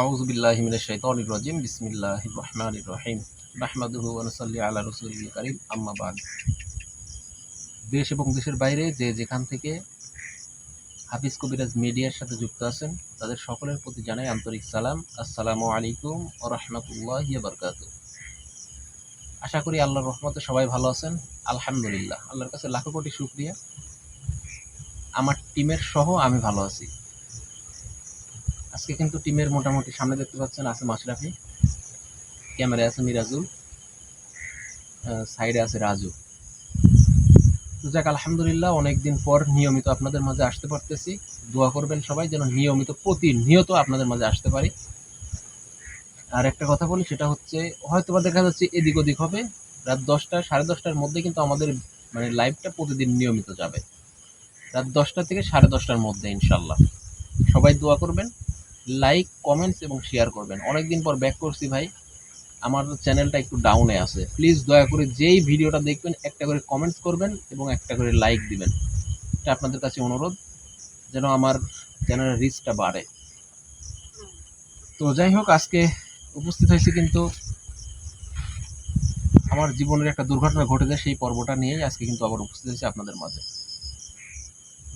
আউজবিল্লাহিমিনাশাইতানিরাজিম বিসমিল্লাহ রহমান রহিম। রাহমাদুহু আনসাল্লি আলা রসুল করিম আম্মাবাদ দেশ এবং দেশের বাইরে যে যেখান থেকে হাফিজ কবিরাজ মিডিয়ার সাথে যুক্ত আছেন, তাদের সকলের প্রতি জানাই আন্তরিক সালাম। আসসালামু আলাইকুম ও রহমতুল্লাহ বরকাত আশা করি আল্লাহর রহমতে সবাই ভালো আছেন। আলহামদুলিল্লাহ। আল্লাহর কাছে লাখো কোটি শুক্রিয়া। আমার টিমের সহ আমি ভালো আছি। আজকে কিন্তু টিমের মোটামুটি সামনে দেখতে পাচ্ছেন আছে মাশরাফি ক্যামেরায় আছে মিরাজুল সাইডে আছে রাজু। তো যাক, আলহামদুলিল্লাহ, অনেকদিন পর নিয়মিত আপনাদের মাঝে আসতে পারতেছি। দোয়া করবেন সবাই যেন নিয়মিত, প্রতিনিয়ত আপনাদের মাঝে আসতে পারি। আর একটা কথা বলি, সেটা হচ্ছে হয়তো বা দেখা যাচ্ছে এদিক ওদিক হবে। রাত দশটা, সাড়ে দশটার মধ্যে কিন্তু আমাদের মানে লাইভটা প্রতিদিন নিয়মিত যাবে। রাত দশটা থেকে সাড়ে দশটার মধ্যে ইনশাল্লাহ সবাই দোয়া করবেন। লাইক কমেন্টস এবং শেয়ার করবেন। অনেকদিন পর ব্যাক করছি ভাই। আমার চ্যানেলটা একটু ডাউনে আছে। প্লিজ দয়া করে যেই ভিডিওটা দেখবেন, একটা করে কমেন্টস করবেন এবং একটা করে লাইক দিবেন। এটা আপনাদের কাছে অনুরোধ, যেন আমার চ্যানেলের রিচটা বাড়ে। তো যাই হোক, আজকে উপস্থিত হয়েছে কিন্তু আমার জীবনের একটা দুর্ঘটনা ঘটে যায় সেই পর্বটা নিয়েই। আজকে কিন্তু আবার উপস্থিত হয়েছে আপনাদের মাঝে।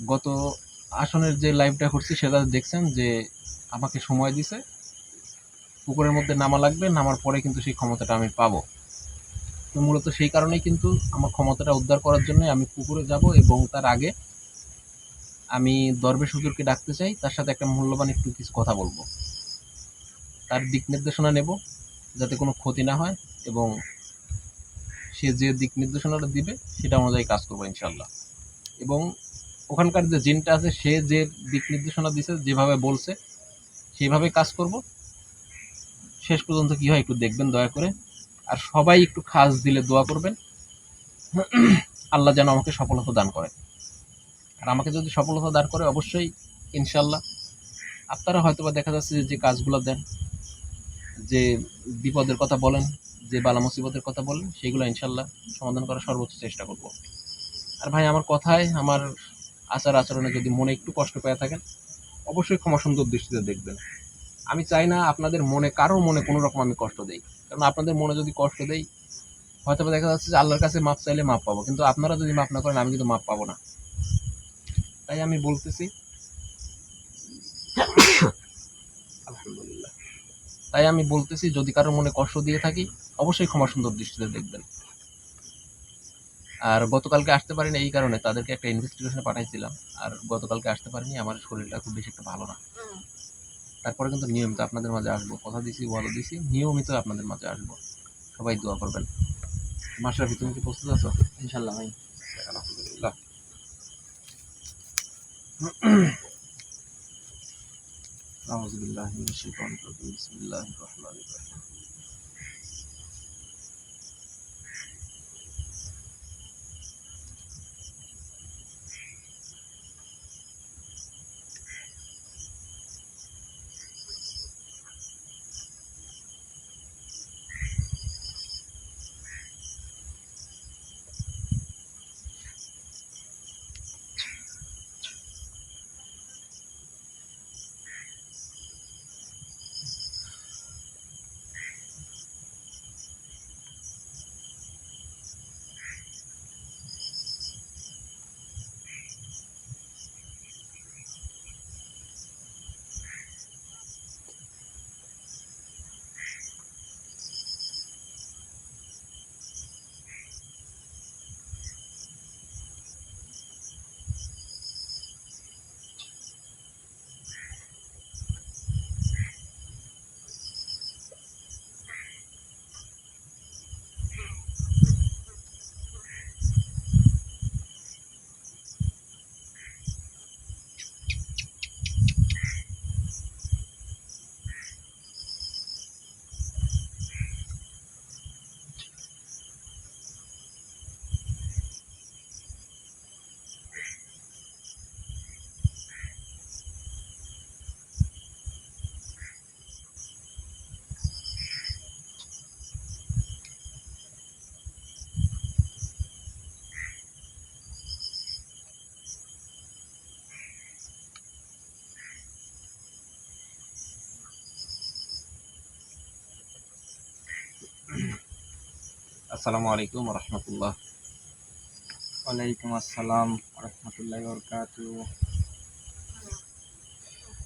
গত আসনের যে লাইভটা করছি, সেটা দেখছেন যে আমাকে সময় দিছে। পুকুরের মধ্যে নামা লাগবে, নামার পরে কিন্তু সেই ক্ষমতাটা আমি পাবো। তো মূলত সেই কারণেই কিন্তু আমার ক্ষমতাটা উদ্ধার করার জন্য আমি পুকুরে যাব এবং তার আগে আমি দরবেশ হুজুরকে ডাকতে চাই, তার সাথে একটা মূল্যবান একটু কিছু কথা বলব। তার দিক নির্দেশনা নেব, যাতে কোনো ক্ষতি না হয় এবং সে যে দিক নির্দেশনাটা দিবে, সেটা অনুযায়ী কাজ করব ইনশাল্লাহ এবং ওখানকার যে জিনটা আছে, সে যে দিক নির্দেশনা দিছে, যেভাবে বলছে সেইভাবে কাজ করব, শেষ পর্যন্ত কি হয় একটু দেখবেন, দয়া করে। আর সবাই একটু খাস দিলে দোয়া করবেন। আল্লাহ যেন আমাকে সফলতা দান করে আর আমাকে যদি সফলতা দান করে, অবশ্যই ইনশাল্লাহ আপনারা হয়তো বা দেখা যাচ্ছে যে কাজগুলো দেন, যে বিপদের কথা বলেন, যে বালা মুসিবতের কথা বলেন, সেগুলো ইনশাল্লাহ সমাধান করার সর্বোচ্চ চেষ্টা করব। আর ভাই, আমার কথায়, আমার আচার আচরণে যদি মনে একটু কষ্ট পেয়ে থাকেন অবশ্যই ক্ষমা সুন্দর দৃষ্টিতে দেখবেন। আমি চাই না আপনাদের মনে, কারও মনে কোনো রকম আমি কষ্ট দেই। কারণ আপনাদের মনে যদি কষ্ট দেই হয়তো দেখা যাচ্ছে যে আল্লাহর কাছে মাপ চাইলে মাপ পাবো। কিন্তু আপনারা যদি মাপ না করেন, আমি কিন্তু মাপ পাবো না। তাই আমি বলতেছি, আলহামদুলিল্লাহ। তাই আমি বলতেছি, যদি কারোর মনে কষ্ট দিয়ে থাকি, অবশ্যই ক্ষমা সুন্দর দৃষ্টিতে দেখবেন। আর গতকালকে আসতে পারিনি এই কারণে তাদেরকে একটা ইনভেস্টিগেশনে পাঠাইছিলাম আর গতকালকে আসতে পারিনি আমার শরীরটা খুব বেশি একটা ভালো না তারপরে কিন্তু নিয়মিত আপনাদের মাঝে আসবো কথা দিছি বলো দিছি নিয়মিত আপনাদের মাঝে আসবো সবাই দোয়া করবেন মাশরাফি তুমি কি প্রস্তুত আছো ইনশাল্লাহ ভাই আলহামদুলিল্লাহ أعوذ بالله من الشيطان الرجيم بسم الله الرحمن الرحيم আসসালামু আলাইকুম রহমতুল্লাহ ওয়ালাইকুম আসসালাম রহমতুল্লাহ বরকাতু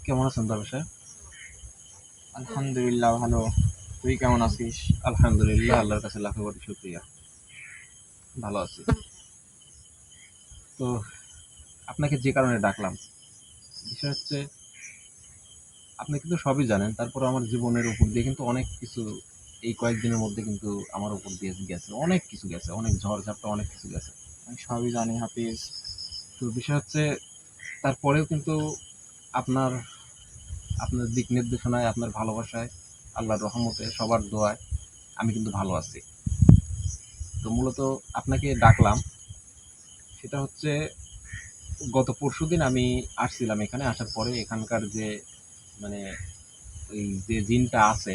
কেমন আছেন দর্শক আলহামদুলিল্লাহ ভালো। তুই কেমন আছিস? আলহামদুলিল্লাহ, আল্লাহর কাছে লাখো কোটি শুক্রিয়া। ভালো আছি। তো আপনাকে যে কারণে ডাকলাম, বিষয় হচ্ছে, আপনি কিন্তু সবই জানেন তারপর আমার জীবনের উপর দিয়ে কিন্তু অনেক কিছু এই কয়েকদিনের মধ্যে কিন্তু আমার উপর দিয়ে গেছে। অনেক কিছু গেছে, অনেক ঝড় ঝাপটা অনেক কিছু গেছে। আমি সবই জানি হাফিজ। তো বিষয় হচ্ছে, তারপরেও কিন্তু আপনার আপনার দিক নির্দেশনায়, আপনার ভালোবাসায়, আল্লাহর রহমতে, সবার দোয়ায় আমি কিন্তু ভালো আছি। তো মূলত আপনাকে ডাকলাম, সেটা হচ্ছে, গত পরশুদিন আমি আসছিলাম এখানে, আসার পরে এখানকার যে মানে ওই যে জিনটা আছে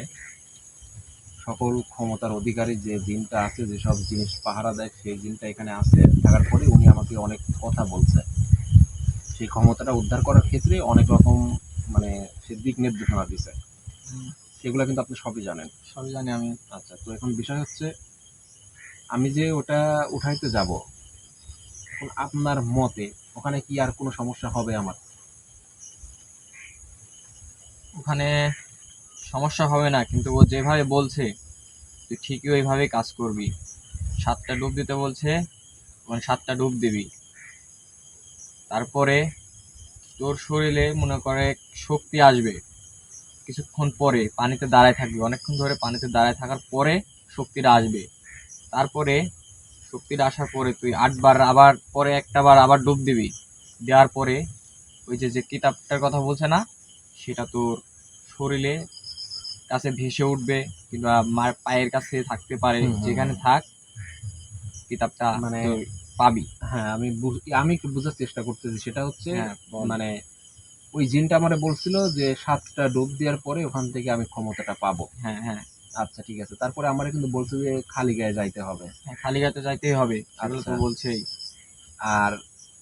সকল ক্ষমতার অধিকারী যে জিনটা আছে যেসব জিনিস পাহারা দেয় সেই জিনটা এখানে আছে থাকার পরে উনি আমাকে অনেক কথা বলছে। সেই ক্ষমতাটা উদ্ধার করার ক্ষেত্রে অনেক রকম মানে সে দিক নির্দেশনা দিছে। সেগুলো কিন্তু আপনি সবই জানেন। সবই জানি আমি। আচ্ছা তো এখন বিষয় হচ্ছে আমি যে ওটা উঠাইতে যাব এখন আপনার মতে ওখানে কি আর কোনো সমস্যা হবে আমার? ওখানে সমস্যা হবে না, কিন্তু ও যেভাবে বলছে, তুই ঠিকই ওইভাবেই কাজ করবি। সাতটা ডুব দিতে বলছে মানে সাতটা ডুব দিবি। তারপরে তোর শরীরে মনে করে শক্তি আসবে কিছুক্ষণ পরে, পানিতে দাঁড়ায় থাকবি। অনেকক্ষণ ধরে পানিতে দাঁড়ায় থাকার পরে শক্তিটা আসবে। তারপরে শক্তিটা আসার পরে তুই আটবার আবার পরে একটা বার আবার ডুব দিবি। দেওয়ার পরে ওই যে যে কিতাবটার কথা বলছে না, সেটা তোর শরীরে কাছে ভেসে উঠবে কিংবা মার পায়ের কাছে থাকতে পারে যেখানে থাক কিতাবটা মানে পাবি। হ্যাঁ আমি আমি বোঝার চেষ্টা করতেছি। সেটা হচ্ছে হ্যাঁ মানে ওই জিনটা আমারে বলছিল যে সাতটা ডুব দেওয়ার পরে ওখান থেকে আমি ক্ষমতাটা পাবো। হ্যাঁ হ্যাঁ। আচ্ছা ঠিক আছে। তারপরে আমারে কিন্তু বলছে যে খালি গায়ে যাইতে হবে। হ্যাঁ, খালি গাতে যাইতেই হবে এগুলো তো আচ্ছা। বলছেই। আর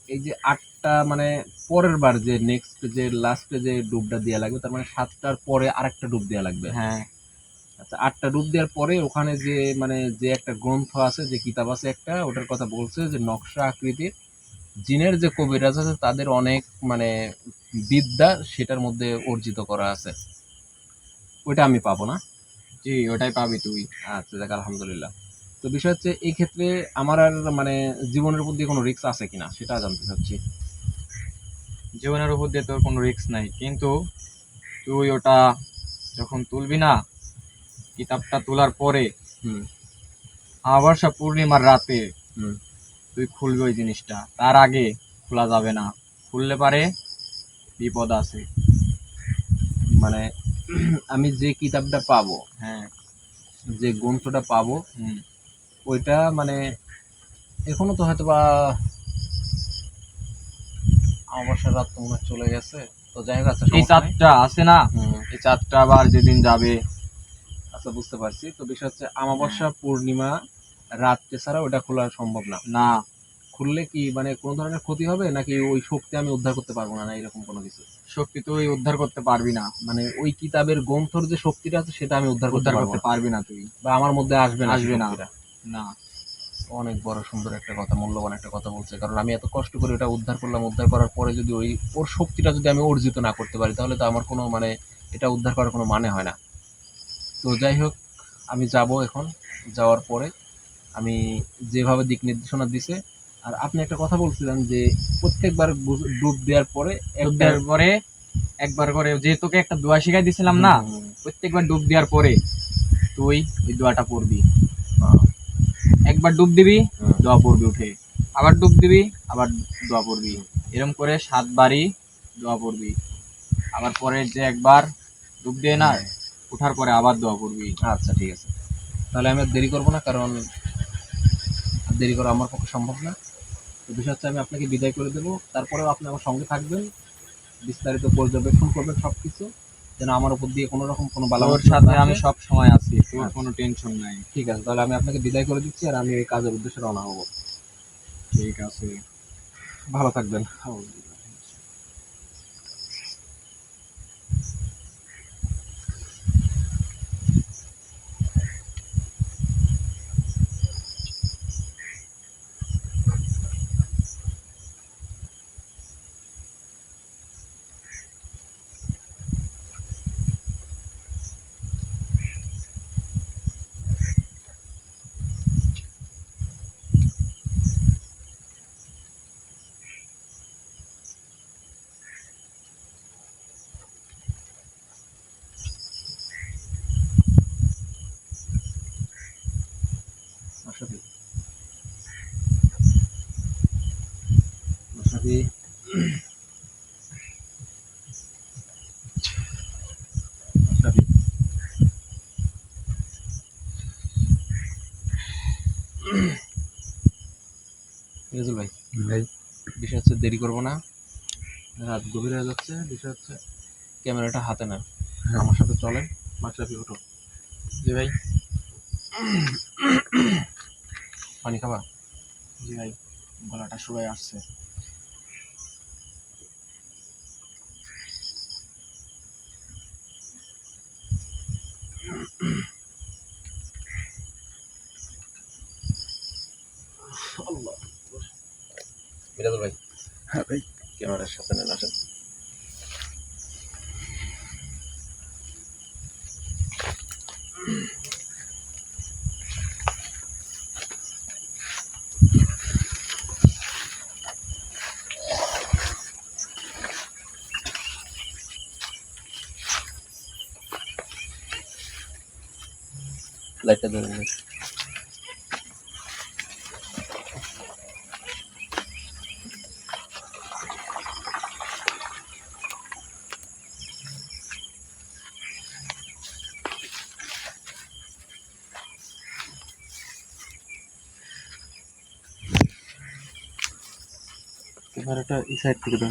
এই যে আটটা মানে পরের বার যে নেক্সট যে লাস্টে যে ডুবটা দেওয়া লাগবে তার মানে সাতটার পরে আরেকটা ডুব দেওয়া লাগবে। হ্যাঁ। আচ্ছা আটটা ডুব দেওয়ার পরে ওখানে যে মানে যে একটা গ্রন্থ আছে যে কিতাব আছে একটা ওটার কথা বলছে যে নকশা আকৃতির জিনের যে কবিরাজ আছে তাদের অনেক মানে বিদ্যা সেটার মধ্যে অর্জিত করা আছে। ওইটা আমি পাবো না? জি ওটাই পাবি তুই। আচ্ছা দেখ আলহামদুলিল্লাহ। তো বিষয় হচ্ছে এই ক্ষেত্রে আমার আর মানে জীবনের দিয়ে কোনো রিস্ক আছে কিনা সেটা জানতে চাচ্ছি। জীবনের উপর দিয়ে তোর কোনো রিস্ক নাই। কিন্তু তুই ওটা যখন তুলবি না কিতাবটা তোলার পরে হুম। আমাবস্যা পূর্ণিমার রাতে হুম। তুই খুলবি ওই জিনিসটা। তার আগে খোলা যাবে না। খুললে পারে বিপদ আছে। মানে আমি যে কিতাবটা পাবো হ্যাঁ। যে গ্রন্থটা পাবো হুম। ওইটা মানে এখনও তো হয়তো বা রাত তো মনে চলে গেছে। তো যাই হোক আচ্ছা এই চাঁদটা আছে না? এই চাঁদটা আবার যেদিন যাবে। আচ্ছা বুঝতে পারছি। তো বিষয় হচ্ছে আমাবস্যা পূর্ণিমা রাত্রে ছাড়া ওটা খোলা সম্ভব না। না। খুললে কি মানে কোনো ধরনের ক্ষতি হবে? নাকি ওই শক্তি আমি উদ্ধার করতে পারব না না এরকম কোনো কিছু? শক্তি তুই উদ্ধার করতে পারবি না। মানে ওই কিতাবের গ্রন্থর যে শক্তিটা আছে সেটা আমি উদ্ধার করতে পারব না। তুই। বা আমার মধ্যে আসবে না আসবে না। না। অনেক বড় সুন্দর একটা কথা মূল্যবান একটা কথা বলছে। কারণ আমি এত কষ্ট করে ওটা উদ্ধার করলাম উদ্ধার করার পরে যদি ওই ওর শক্তিটা যদি আমি অর্জিত না করতে পারি তাহলে তো আমার কোনো মানে এটা উদ্ধার করার কোনো মানে হয় না। তো যাই হোক আমি যাব এখন। যাওয়ার পরে আমি যেভাবে দিক নির্দেশনা দিছে আর আপনি একটা কথা বলছিলেন যে প্রত্যেকবার ডুব দেওয়ার পরে দেওয়ার পরে একবার করে যে তোকে একটা দোয়া শিখাই দিছিলাম না প্রত্যেকবার ডুব দেওয়ার পরে তুই ওই দোয়াটা পড়বি। একবার ডুব দিবি। দোয়া পড়বি উঠে। আবার ডুব দিবি, আবার দোয়া পড়বি। এরকম করে সাতবারই দোয়া পড়বি। আবার পরে যে একবার ডুব দিয়ে না, উঠার পরে আবার দোয়া পড়বি। আচ্ছা ঠিক আছে। তাহলে আমি আর দেরি করব না, কারণ দেরি করা আমার পক্ষে সম্ভব না। তো বিষয় হচ্ছে আমি আপনাকে বিদায় করে দেবো। তারপরেও আপনি আমার সঙ্গে থাকবেন। বিস্তারিত পর্যবেক্ষণ করবেন সব কিছু যেন আমার উপর দিয়ে কোনো রকম কোনো বালা সাথে আমি। সব সময় আছি আচ্ছা। কোনো টেনশন নাই। ঠিক আছে তাহলে আমি আপনাকে বিদায় করে দিচ্ছি আর আমি এই কাজের উদ্দেশ্যে রওনা হব। ঠিক আছে। ভালো থাকবেন। থাকি ভাই ভাই। বিষয় হচ্ছে দেরি করব না। রাত গভীর হয়ে যাচ্ছে বিষয় হচ্ছে ক্যামেরাটা হাতে না হ্যাঁ। আমার সাথে চলেন মাছরাফি ওঠো জি ভাই। পানি খাবা? জি ভাই গলাটা সবাই আসছে। মিরাজুল ভাই হ্যাঁ ভাই। ক্যামেরার সাথে নেন আসেন। লাইটটা ধরে নিন। ক্যামেরাটা এই সাইড থেকে ভাই